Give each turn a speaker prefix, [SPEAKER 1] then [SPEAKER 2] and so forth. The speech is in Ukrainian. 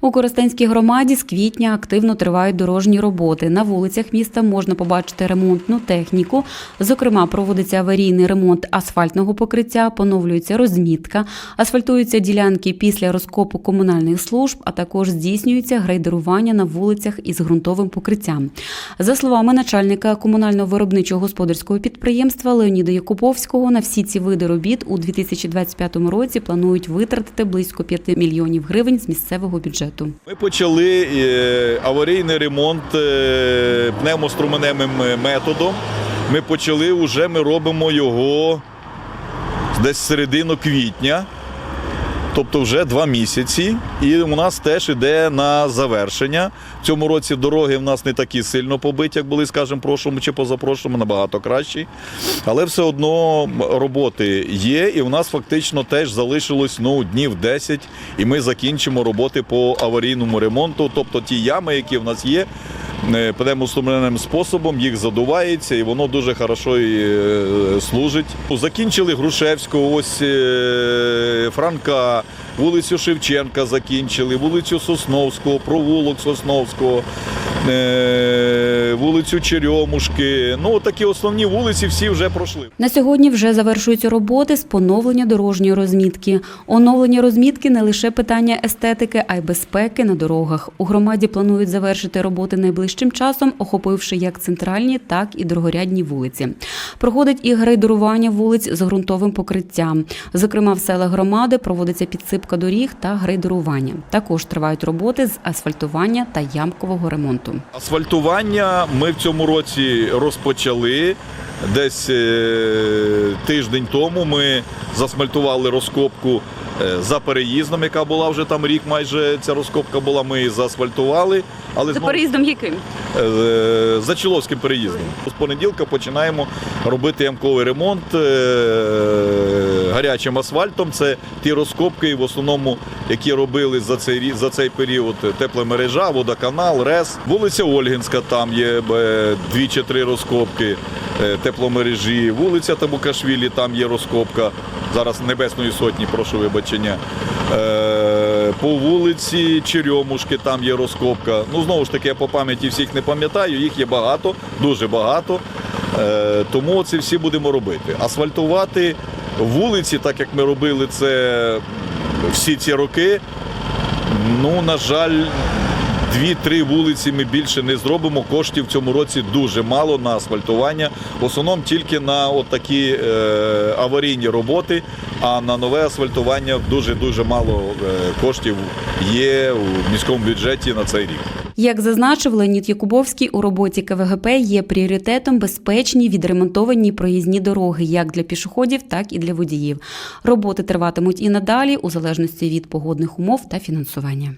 [SPEAKER 1] У Коростенській громаді з квітня активно тривають дорожні роботи. На вулицях міста можна побачити ремонтну техніку. Зокрема, проводиться аварійний ремонт асфальтного покриття, поновлюється розмітка, асфальтуються ділянки після розкопу комунальних служб, а також здійснюється грейдерування на вулицях із ґрунтовим покриттям. За словами начальника комунального виробничого господарського підприємства Леоніда Якуповського, на всі ці види робіт у 2025 році планують витратити близько 5 мільйонів гривень з місцевого бюджету.
[SPEAKER 2] Ми почали е, аварійний ремонт е, пневмоструменевим методом. Ми почали вже ми робимо його десь середину квітня, тобто вже два місяці. І у нас теж іде на завершення. В цьому році дороги в нас не такі сильно побиті, як були, скажімо, прошлому чи позапрошлому, набагато кращі. Але все одно роботи є, і у нас фактично теж залишилось ну, днів 10, і ми закінчимо роботи по аварійному ремонту. Тобто ті ями, які в нас є, е, пневмоструменевим способом їх задувається, і воно дуже хорошо і, е, служить. Закінчили Грушевського, ось е, Франка, вулицю Шевченка закінчили, вулицю Сосновського, провулок Сосновського, вулицю Черемушки. Ну, такі основні вулиці всі вже пройшли.
[SPEAKER 1] На сьогодні вже завершуються роботи з поновлення дорожньої розмітки. Оновлення розмітки не лише питання естетики, а й безпеки на дорогах. У громаді планують завершити роботи найближчим часом, охопивши як центральні, так і другорядні вулиці. Проходить і грейдерування вулиць з ґрунтовим покриттям. Зокрема, в селах громади проводиться підсипка доріг та грейдерування. Також тривають роботи з асфальтування та ямкового ремонту.
[SPEAKER 2] Асфальтування ми в цьому році розпочали. Десь е, тиждень тому ми засмальтували розкопку е, за переїздом, яка була вже там рік. Майже ця розкопка була. Ми її заасфальтували. Але знову-
[SPEAKER 1] переїздом яким?
[SPEAKER 2] Е, за Чиловським переїздом. З понеділка починаємо робити ямковий ремонт е, гарячим асфальтом. Це ті розкопки, в основному, які робили за цей, за цей період тепломережа, водоканал, РЕС. Вулиця Ольгінська, там є е, дві чи три розкопки тепломережі. Вулиця Табукашвілі, там є розкопка. Зараз Небесної Сотні, прошу вибачення. По вулиці Черемушки там є розкопка. Ну, знову ж таки, я по пам'яті всіх не пам'ятаю, їх є багато, дуже багато. Е, Тому це всі будемо робити. Асфальтувати вулиці, так як ми робили це всі ці роки, ну, на жаль, дві-три вулиці ми більше не зробимо. Коштів в цьому році дуже мало на асфальтування. В основному тільки на такі е, аварійні роботи, а на нове асфальтування дуже-дуже мало е, коштів є у міському бюджеті на цей рік.
[SPEAKER 1] Як зазначив Леонід Якубовський, у роботі КВГП є пріоритетом безпечні відремонтовані проїзні дороги як для пішоходів, так і для водіїв. Роботи триватимуть і надалі у залежності від погодних умов та фінансування.